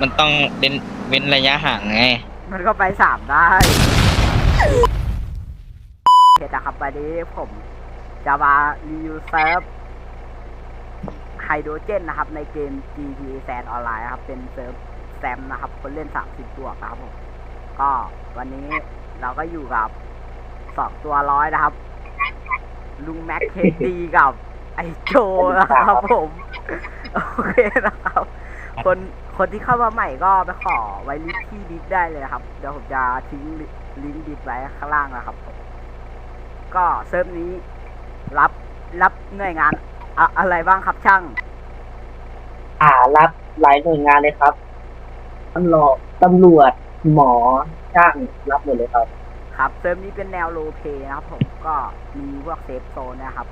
มันต้องเว้นเว้นระยะห่างไง มันก็ไปสามได้โอเคนะครับวันนี้ผมจะมารีวิวเซิร์ฟไฮโดรเจนนะครับ ในเกม GTA Sand Online นะครับ เป็นเซิร์ฟแซมนะครับ คนเล่น30ตัวนะครับผม ก็วันนี้เราก็อยู่กับสองตัวร้อยนะครับ ลุงแม็กเคดีกับไอโจนะครับผม โอเคนะครับ คนคนที่เข้ามาใหม่ก็ไปขอไว้ลิงก์ที่ดิสได้เลยนะครับ เดี๋ยวผมจะทิ้งลิงก์ดิสไว้ข้างล่างนะครับผมก็เซิร์ฟนี้รับรับหน่วยงานอะอะไรบ้างครับช่าง อ่ารับหลายหน่วยงานเลยครับตำรวจตำรวจหมอช่างรับหมดเลยครับ ครับเซิร์ฟนี้เป็นแนวโลเพนะครับผมก็มีพวกเซฟโซนนะครับ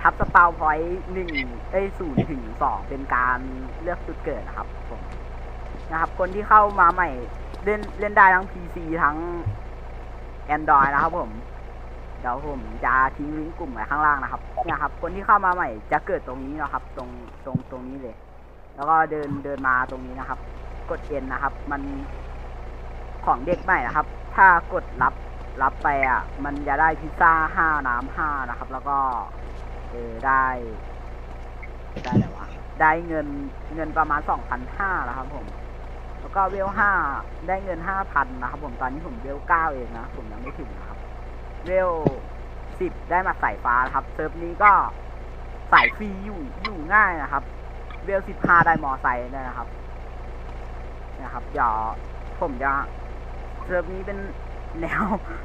ทับสปาวพอยต์หนึ่งเอ้ศูนย์ถึงสองเป็นการเลือกจุดเกิดนะครับผมนะครับ คนที่เข้ามาใหม่เล่นเล่นได้ทั้ง PC ทั้ง Android นะครับผม เดี๋ยวผมจะทิ้งลิงก์กลุ่มไว้ข้างล่างนะครับเนี่ยครับ คนที่เข้ามาใหม่จะเกิดตรงนี้นะครับ ตรงตรงตรงนี้เลย แล้วก็เดินเดินมาตรงนี้นะครับ กดเอ็นนะครับ มันของเด็กใหม่นะครับ ถ้ากดรับรับไปอะ มันจะได้พิซซ่าห้าน้ำห้านะครับ แล้วก็ เออได้ ได้อะไรวะได้เงินเงินประมาณสองพันห้านะครับ ผม แล้วก็เวลห้าได้เงินห้าพันนะครับผมตอนนี้ผมเวลเก้าเองนะผมยังไม่ถึงนะครับ เวลสิบได้มาสายฟ้าครับเซิร์ฟนี้ก็สายฟรีอยู่อยู่ง่ายนะครับ เวลสิบห้าได้มอไซค์นะครับ นะครับเดี๋ยวผมจะเซิร์ฟนี้เป็นแนว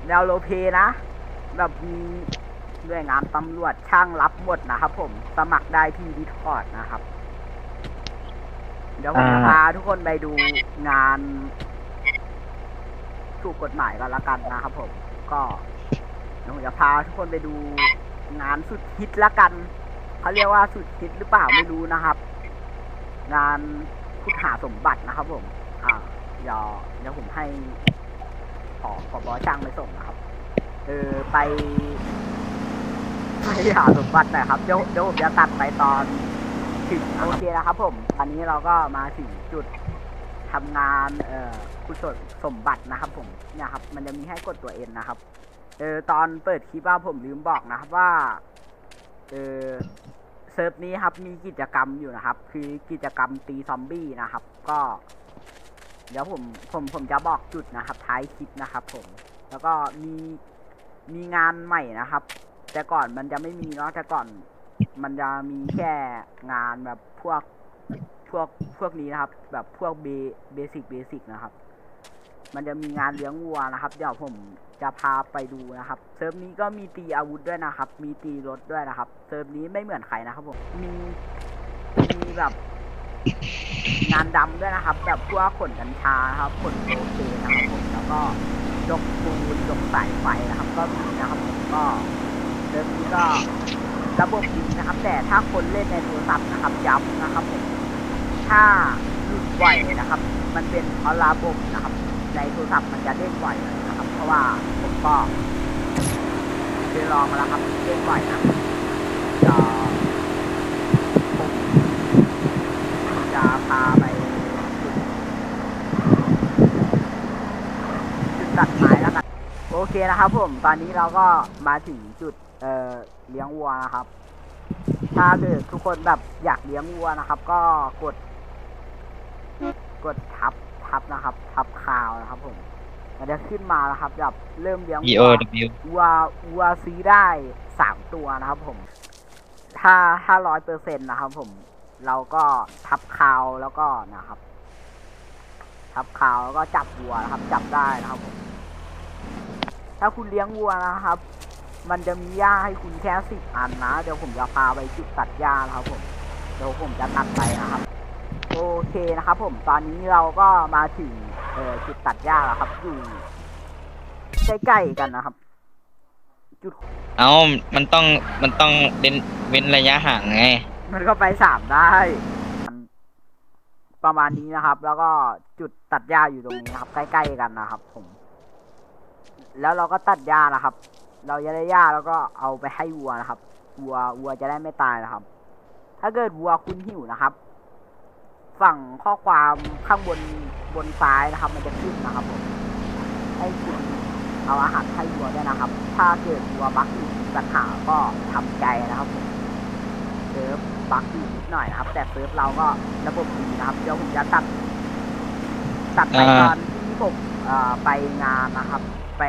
แนวโลเพนะ แบบมี ด้วยงานตำรวจช่างรับหมดนะครับผมสมัครได้ที่ดิสคอร์ดนะครับ เดี๋ยวผมจะอ่าพาทุกคนไปดูงานถูกกฎหมายกันละกันนะครับผม ก็เดี๋ยวผมจะพาทุกคนไปดูงานสุดฮิตละกันเขาเรียกว่าสุดฮิตหรือเปล่าไม่รู้นะครับ งานขุดหาสมบัตินะครับผม อ่าเดี๋ยวเดี๋ยวผมให้ขอขอบอช่างไปส่งนะครับ เออไป ไปหาสมบัติหน่อยครับเดี๋ยวเดี๋ยวผมจะตัดไปตอนถึงโอเคนะครับผมตอนนี้เราก็มาถึงจุดทำงานเอ่อคุณสมสมบัตินะครับ ผมเนี่ยครับ มันจะมีให้กดตัวเอ็นนะครับ เออตอนเปิดคลิปว่าผมลืมบอกนะครับว่าเออเซิร์ฟนี้ครับมีกิจกรรมอยู่นะครับ คือกิจกรรมตีซอมบี้นะครับ ก็ เดี๋ยวผมผมผมจะบอกจุดนะครับ ท้ายคลิปนะครับ ผม แล้วก็มีมีงานใหม่นะครับ แต่ก่อนมันจะไม่มีเนาะแต่ก่อนมันจะมีแค่งานแบบพวกพวกพวกนี้นะครับ แบบพวกเบเบสิกเบสิกนะครับ มันจะมีงานเลี้ยงวัวนะครับ เดี๋ยวผมจะพาไปดูนะครับเซิร์ฟนี้ก็มีตีอาวุธด้วยนะครับ มีตีรถด้วยนะครับเซิร์ฟนี้ไม่เหมือนใครนะครับผมมีมีแบบงานดำด้วยนะครับ แบบพวกขนกัญชาครับขนโอเคนะครับผมแล้วก็ยกปูนยกสายไฟนะครับ ก็มีนะครับผมก็ เซิร์ฟนี้ก็ระบบดีนะครับ แต่ถ้าคนเล่นในโทรศัพท์นะครับย้ำนะครับผมถ้าหลุดบ่อยนะครับ มันเป็นเพราะระบบนะครับ ในโทรศัพท์มันจะเด้งบ่อยเลยนะครับ เพราะว่าผมก็เคยลองมาแล้วครับเด้งบ่อยนะเดี๋ยวผมจะพาไปจุดจุดตัดไม้แล้วกันโอเคนะครับผมตอนนี้เราก็มาถึงจุด เอ่อเลี้ยงวัวนะครับ ถ้าเกิดทุกคนแบบอยากเลี้ยงวัวนะครับ ก็กด กดทับทับนะครับ ทับคาวนะครับ ผมมันจะขึ้นมาแล้วครับแบบเริ่มเลี้ยง E วั O ว W วัววัวซื้อได้สามตัวนะครับ ผม ถ้าถ้าร้อยเปอร์เซ็นต์นะครับ ผม เราก็ทับคาวแล้วก็นะครับ ทับคาวแล้วก็จับวัวนะครับ จับได้นะครับผม ถ้าคุณเลี้ยงวัวนะครับ มันจะมีหญ้าให้คุณแค่สิบอันนะ เดี๋ยวผมจะพาไปจุดตัดหญ้านะครับผม เดี๋ยวผมจะตัดไปนะครับ โอเคนะครับ ผม ตอนนี้เราก็มาถึงเอ่อจุดตัดหญ้าแล้วครับ อยู่ใกล้ๆกันนะครับ จุด เอามันต้อง มันต้องเว้นเว้นระยะห่างไง มันก็ไปสามได้ประมาณนี้นะครับ แล้วก็จุดตัดหญ้าอยู่ตรงนี้นะครับ ใกล้ๆกันนะครับ ผม แล้วเราก็ตัดหญ้านะครับ เราจะได้หญ้าแล้วก็เอาไปให้วัวนะครับ วัววัวจะได้ไม่ตายนะครับ ถ้าเกิดวัวคุณหิวนะครับ ฝั่งข้อความข้างบนบนซ้ายนะครับ มันจะขึ้นนะครับผมให้คุณเอาอาหารให้วัวด้วยนะครับ ถ้าเกิดวัวบักอยู่มีปัญหาก็ทำใจนะครับผมเซิร์ฟบักอยู่นิดหน่อยนะครับ แต่เซิร์ฟเราก็ระบบดีนะครับ เดี๋ยวผมจะตัด ตัดไปตอนที่ผมไปงานนะครับ ไป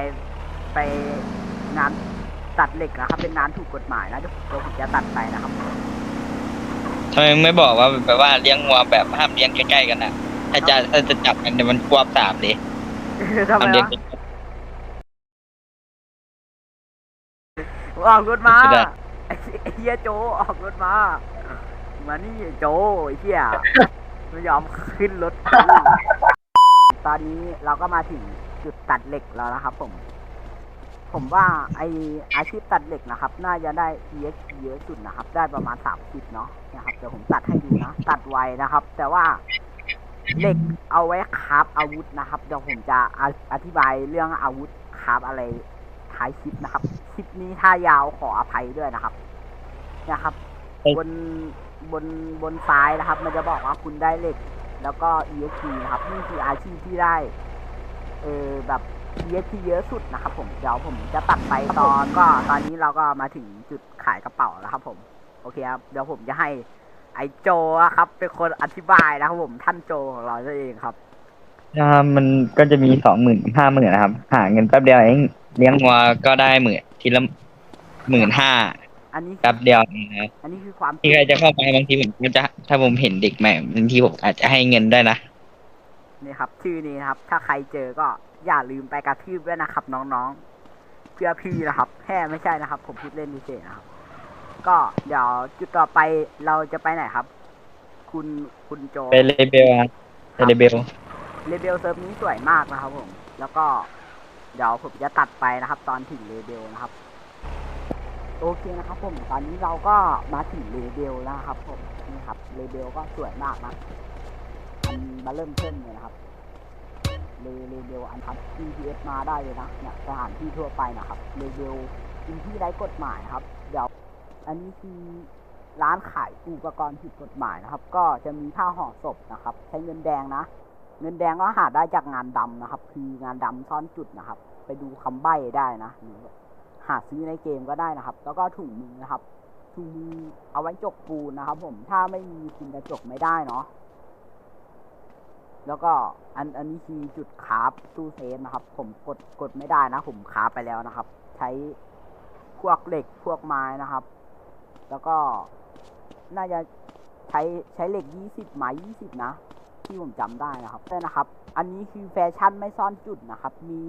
ไป งานตัดเหล็กนะครับ เป็นงานถูกกฎหมายนะเดี๋ยวเดี๋ยวผมจะตัดไปนะครับทำไมไม่บอกว่าแบบว่าเลี้ยงวัวแบบห้ามเลี้ยงใกล้ๆกันอะ ถ้าจะถ้าจะจับกันเดี๋ยวมันกลัวสาบเลยทำไมห้ามเลี้ยงวะออกรถมาไม่ได้ไอ้ไอ้เฮียโจออกรถมา มานี่โจไอ้เฮียไม่ยอมขึ้นรถ ตอนนี้เราก็มาถึงจุดตัดเหล็กแล้วนะครับผม ผมว่าไออาชีพตัดเหล็กนะครับ น่าจะได้ EX เยอะสุดนะครับ ได้ประมาณสามสิบเนาะนะครับเดี๋ยวผมตัดให้ดูนะ ตัดไวนะครับ แต่ว่าเหล็กเอาไว้คราฟอาวุธนะครับ เดี๋ยวผมจะอธิบายเรื่องอาวุธคราฟอะไรท้ายคลิปนะครับ คลิปนี้ถ้ายาวขออภัยด้วยนะครับ นะครับ บนบนบนซ้ายนะครับ มันจะบอกว่าคุณได้เหล็ก แล้วก็ EXP นะครับนี่คืออาชีพที่ได้ เออแบบ EXP เยอะสุดนะครับผมเดี๋ยวผมจะตัดไปตอนก็ตอนนี้เราก็มาถึงจุดขายกระเป๋าแล้วครับ ผมโอเคครับเดี๋ยวผมจะให้ไอโจอะครับ เป็นคนอธิบายนะครับผมท่านโจของเราเองครับถ้ามันก็จะมีสองหมื่นห้าหมื่นนะครับ หาเงินแป๊บเดียวเองเลี้ยงวัวก็ได้หมื่นทีละหมื่นห้าอันนี้แป๊บเดียวเองนะอันนี้คือความที่ใครจะเข้ามาบางทีผมก็จะถ้าผมเห็นเด็กใหม่บางทีผมอาจจะให้เงินได้วยนะนี่ครับ ชื่อนี้นะครับ ถ้าใครเจอก็ อย่าลืมไปกระทืบด้วยนะครับน้องๆ เพื่อพี่นะครับแค่ไม่ใช่นะครับ ผมพูดเล่นเฉยๆนะครับ ก็เดี๋ยวจุดต่อไปเราจะไปไหนครับ คุณคุณโจไปเลเบลครับไปเลเบลเลเบลเซิร์ฟนี้สวยมากนะครับผม แล้วก็เดี๋ยวผมจะตัดไปนะครับ ตอนถึงเลเบลนะครับ โอเคนะครับ ผมตอนนี้เราก็มาถึงเลเบลแล้วนะครับ ผมนี่ครับเลเบลก็สวยมากนะอันมาเริ่มเพิ่มเลยนะครับ เลเลเบลอันทับ GPS มาได้เลยนะเนี่ยสถานที่ทั่วไปนะครับเลเบลพื้นที่ไร้กฎหมายครับ เดี๋ยว อันนี้คือร้านขายอุปกรณ์ผิดกฎหมายนะครับ ก็จะมีผ้าห่อศพนะครับ ใช้เงินแดงนะ เงินแดงก็หาได้จากงานดำนะครับ คืองานดำซ่อนจุดนะครับ ไปดูคำใบ้ได้นะหรือหาซื้อในเกมก็ได้นะครับ แล้วก็ถุงมือนะครับถุงมือเอาไว้จกปูนนะครับ ผมถ้าไม่มีคุณจะจกไม่ได้เนาะ แล้วก็อันอันนี้คือจุดคราฟตู้เซฟนะครับ ผมกดกดไม่ได้นะ ผมคราฟไปแล้วนะครับ ใช้พวกเหล็กพวกไม้นะครับ แล้วก็น่าจะใช้ใช้เหล็กยี่สิบไม้ยี่สิบนะ ที่ผมจำได้นะครับใช่นะครับ อันนี้คือแฟชั่นไม่ซ่อนจุดนะครับ มี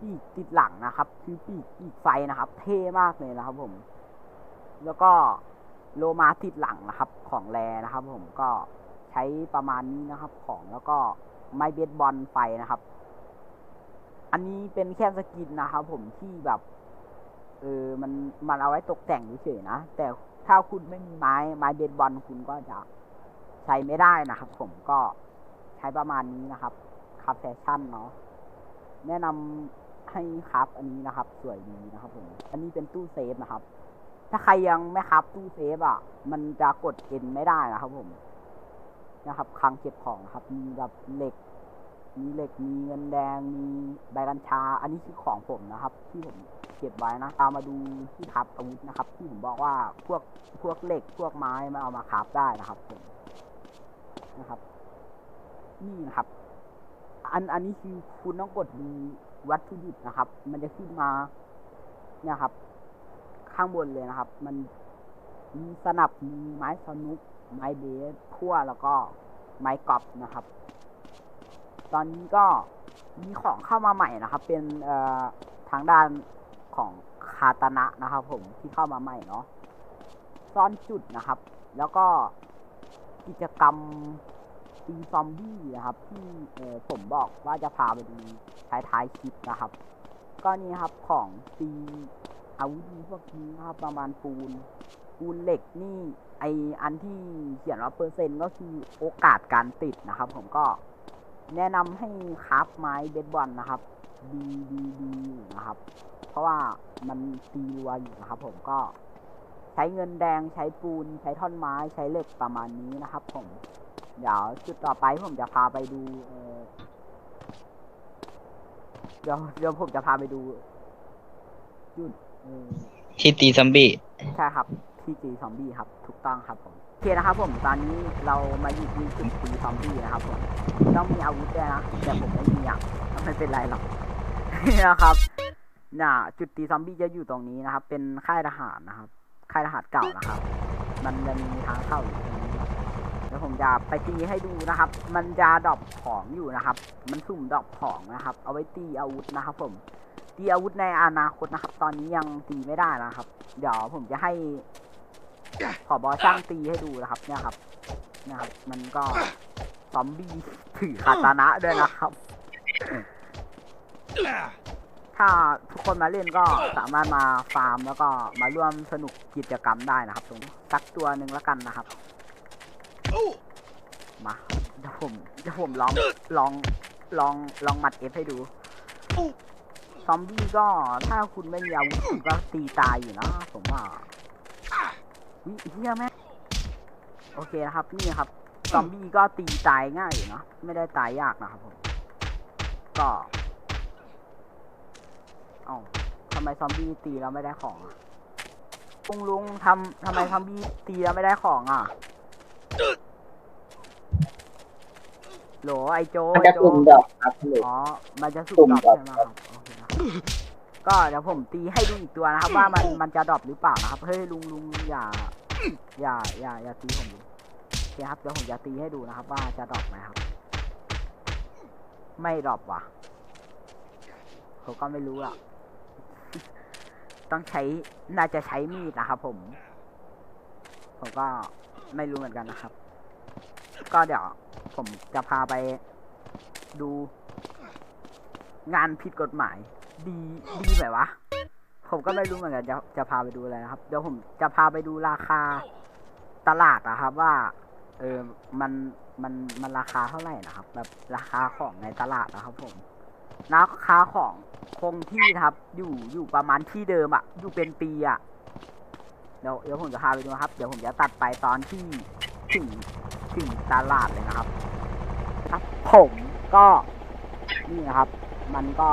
ปีกติดหลังนะครับ คือปีกปีกไฟนะครับ เท่มากเลยนะครับผม แล้วก็โลมาติดหลังนะครับ ของแรนะครับ ผมก็ ใช้ประมาณนี้นะครับ ของแล้วก็ไม้เบสบอลไฟนะครับ อันนี้เป็นแค่สกินนะครับ ผมที่แบบเออมันมันเอาไว้ตกแต่งเฉยๆนะแต่ถ้าคุณไม่มีไม้ไม้เบสบอลคุณก็จะใช้ไม่ได้นะครับ ผมก็ใช้ประมาณนี้นะครับครับแฟชั่นเนาะแนะนำให้ครับอันนี้นะครับ สวยดีนะครับ ผม อันนี้เป็นตู้เซฟนะครับ ถ้าใครยังไม่ครับตู้เซฟอะ มันจะกดเอ็นไม่ได้นะครับ ผม นะครับคลังเก็บของครับ มีแบบเหล็ก มีเหล็ก มีเงินแดง มีใบกัญชา อันนี้คือของผมนะครับ ที่ผมเก็บไว้นะตามมาดูที่ทับอาวุธนะครับ ที่ผมบอกว่าพวกพวกเหล็กพวกไม้มาเอามาคราฟได้นะครับผมนะครับ นี่นะครับ อันอันนี้คือคุณต้องกดดูวัตถุดิบนะครับ มันจะขึ้นมาเนี่ยครับ ข้างบนเลยนะครับ มันมีสนับมีไม้สนุก ไม้เบสพั่วแล้วก็ไม้กอล์ฟนะครับ ตอนนี้ก็มีของเข้ามาใหม่นะครับ เป็นทางด้านของคาตนะนะครับ ผมที่เข้ามาใหม่เนาะซ่อนจุดนะครับ แล้วก็กิจกรรมตีซอมบี้นะครับ ที่ผมบอกว่าจะพาไปดูท้ายท้ายๆคลิปนะครับ ก็นี่ครับของตีอาวุธพวกนี้นะครับประมาณปูน ปูนเหล็กนี่ไออันที่เขียนว่าเปอร์เซ็นต์ก็คือโอกาสการติดนะครับ ผมก็แนะนำให้คราฟไม้เบสบอลนะครับ ดีดีดีอยู่นะครับ เพราะว่ามันตีรัวอยู่นะครับ ผมก็ใช้เงินแดงใช้ปูน ใช้ท่อนไม้ใช้เหล็กประมาณนี้นะครับ ผม เดี๋ยวจุดต่อไปผมจะพาไปดูเอ่อเดี๋ยวเดี๋ยวผมจะพาไปดูจุดเออที่ตีซอมบี้ใช่ครับ ที่ตีซอมบี้ครับ ถูกต้องครับผมโอเคนะครับผมตอนนี้เรามาอยู่ที่จุดตีซอมบี้นะครับผมต้องมีอาวุธด้วยนะแต่ผมไม่มีอะไม่เป็นไรหรอกนะครับน่ะจุดตีซอมบี้จะอยู่ตรงนี้นะครับ เป็นค่ายทหารนะครับ ค่ายทหารเก่านะครับ มันจะมีทางเข้าอยู่ตรงนี้เดี๋ยวผมจะไปตีให้ดูนะครับ มันจะดรอปของอยู่นะครับ มันสุ่มดรอปของนะครับ เอาไว้ตีอาวุธนะครับผมตีอาวุธในอนาคตนะครับ ตอนนี้ยังตีไม่ได้นะครับ เดี๋ยวผมจะให้ ผอบอช่างตีให้ดูนะครับ เนี่ยครับ เนี่ยครับ มันก็ซอมบี้ถือคาตานะด้วยนะครับ ถ้าทุกคนมาเล่นก็สามารถมาฟาร์มแล้วก็มาร่วมสนุกกิจกรรมได้นะครับ ตรงนี้สักตัวหนึ่งแล้วกันนะครับ มาเดี๋ยวผมเดี๋ยวผมลองลองลองลองหมัดเอฟให้ดูซอมบี้ก็ถ้าคุณไม่มีอาวุธก็ตีตายอยู่นะผมว่า วิเฮียแม่งโอเคนะครับนี่ครับซอมบี้ก็ตีตายง่ายอยู่นะไม่ได้ตายยากนะครับผมก็เอ้าทำไมซอมบี้ตีแล้วไม่ได้ของอะลุงลุงทำทำไมซอมบี้ตีแล้วไม่ได้ของอะโหลไอโจมันไอจะโจสุ่มดอกครับหนูอ๋อมันจะสุ่สุ่มมดรอปดรอปใช่ไหมครับโอเคครับ ก็เดี๋ยวผมตีให้ดูอีกตัวนะครับ ว่ามันมันจะดรอปหรือเปล่านะครับ เฮ้ยลุงลุงอย่า อย่าอย่าอย่าตีผมดูโอเคครับเดี๋ยวผมจะตีให้ดูนะครับ ว่าจะดรอปไหมครับ ไม่ดรอปว่ะผมก็ไม่รู้อะ ต้องใช้น่าจะใช้มีดนะครับผม ผมก็ไม่รู้เหมือนกันนะครับ ก็เดี๋ยวผมจะพาไปดูงานผิดกฎหมาย ดีดีไหมวะ ผมก็ไม่รู้เหมือนกันจะจะพาไปดูอะไรนะครับ เดี๋ยวผมจะพาไปดูราคาตลาดนะครับว่า เออมันมันมันราคาเท่าไหร่นะครับ แบบราคาของในตลาดนะครับผมราคาของคงที่ครับ อยู่อยู่ประมาณที่เดิมอะอยู่เป็นปีอะเดี๋ยวเดี๋ยวผมจะพาไปดูครับ เดี๋ยวผมจะตัดไปตอนที่ถึงถึงตลาดเลยนะครับ ครับผมก็นี่นะครับ มันก็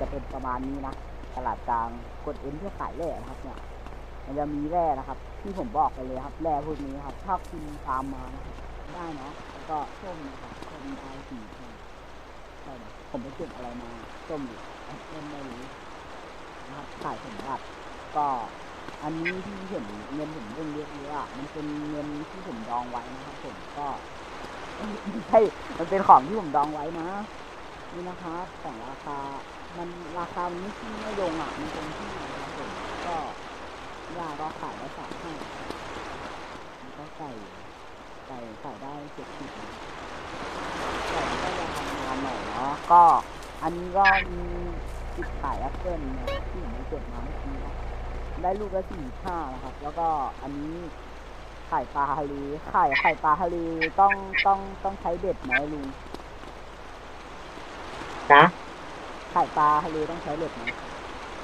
จะเป็นประมาณนี้นะตลาดกลางกดเอ็นเพื่อขายแร่นะครับเนี่ย มันจะมีแร่นะครับ ที่ผมบอกไปเลยครับแร่พวกนี้ครับถ้าคุณตามมานะครับได้เนาะแล้วก็ส้มนะครับส้มไอสีใช่ใช่นะผมไปเก็บอะไรมาส้มอยู่ส้มไม่รู้นะครับขายสมบัติก็อันนี้ที่เห็นเงินผมเรื่องเยอะๆอะมันเป็นเงินที่ผมดองไว้นะครับผมก็ใช่มันเป็นของที่ผมดองไว้นะ นี่นะครับของราคา มันราคามันไม่ขึ้นไม่ลงอะมันเป็นที่นะครับผมก็ยาก็ขายได้สามห้ามันก็ใส่ใส่ใส่ได้เจ็ดสิบนใส่ก็จะทำงานหน่อยเนาะก็อันนี้ก็มีติดขายแอปเปิลนะที่ผมไปเก็บมาเมื่อกี้นะได้ลูกละสี่ห้านะครับ แล้วก็อันนี้ไข่ปลาทะเลไข่ไข่ปลาทะเลต้องต้องต้องใช้เบ็ดไหมลุง นะ ไข่ปลาทะเลต้องใช้เบ็ดไหม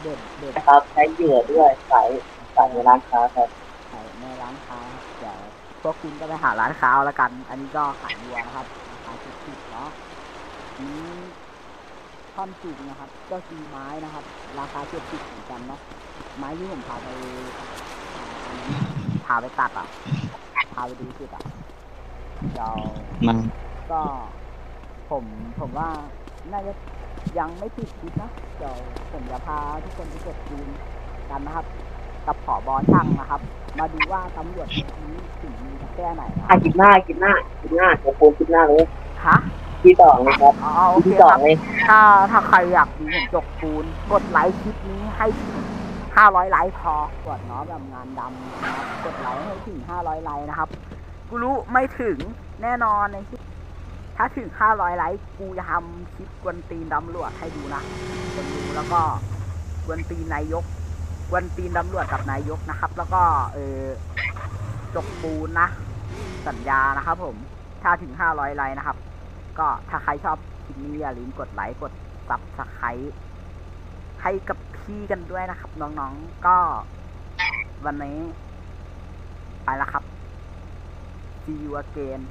เบ็ดเบ็ดนะครับใช้เหยื่อด้วยใส่ใส่ในร้านค้าครับขายในร้านค้าครับเดี๋ยวพวกคุณก็ไปหาร้านค้าเอาละกัน อันนี้ก็ขายวัวนะครับราคาถูกๆเนาะอันนี้ท่อนสูงนะครับ ก็คือไม้นะครับ ราคาเจ็ดสิบเหมือนกันเนาะไม้ที่ผมพาไปอันนั้นพาไปตัดอะพาไปดูจุดอะเดี๋ยวมันก็ผมผมว่าน่าจะ ยังไม่ปิดคลิปนะ เดี๋ยวผมจะพาทุกคนไปเก็บปูนกันนะครับ กับผอบอช่างนะครับ มาดูว่าตำรวจคนนี้ถึงมีแค่ไหนนะคอะรับกินหน้ากินหน้ากินหน้าเดี๋ยวปูกินหน้าเลยฮะที่สองเลยครับอ๋อโอเคที่สอคงรับเลยถ้าถ้าใครอยากดูผมจกปูน กดไลค์คลิปนี้ให้ถึง500 ไลค์พอกดเนาะแบบงานดำนะครับกดไลค์ให้ถึง500 ไลค์นะครับ กูรู้ไม่ถึงแน่นอนในคลิป ถ้าถึง 500 ไลค์กูจะทำคลิปกวนตีนตำรวจให้ดูนะคนดูแล้วก็กวนตีนนายกกวนตีนตำรวจกับนายกนะครับ แล้วก็เออจกปูนนะ สัญญานะครับ ผม ถ้าถึง 500 ไลค์นะครับ ก็ถ้าใครชอบคลิปนี้อย่าลืมกดไลค์กดซับสไครต์ให้กับพี่กันด้วยนะครับ น้องๆ ก็วันนี้ ไปแล้วครับ see you again